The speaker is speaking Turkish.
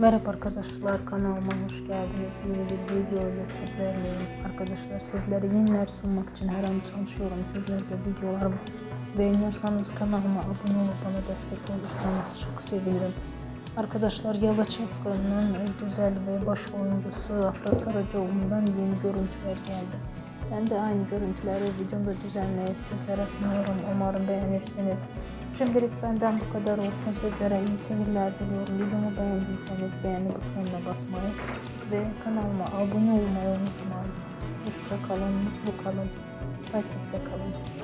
Merhaba arkadaşlar kanalıma hoş geldiniz. Yeni bir video ile sizlerleyim. Arkadaşlar sizlere yeniler sunmak için her an çalışıyorum. Sizler de videolarımı beğeniyorsanız kanalıma abone olup bana destek olursanız çok sevinirim. Arkadaşlar Yalı Çapkın'ın güzel ve baş oyuncusu Afra Saracoğlu'ndan yeni görüntüler geldi. Ben de aynı görüntüleri videomda düzenleyip sizlere sunuyorum. Umarım beğenirsiniz. Şimdilik benden bu kadar olsun. Sizlere iyi seyirler diliyorum. Videomu beğendiyseniz beğeni butonuna basmayı ve kanalıma abone olmayı unutmayın. Hoşça kalın, mutlu kalın, takipte kalın.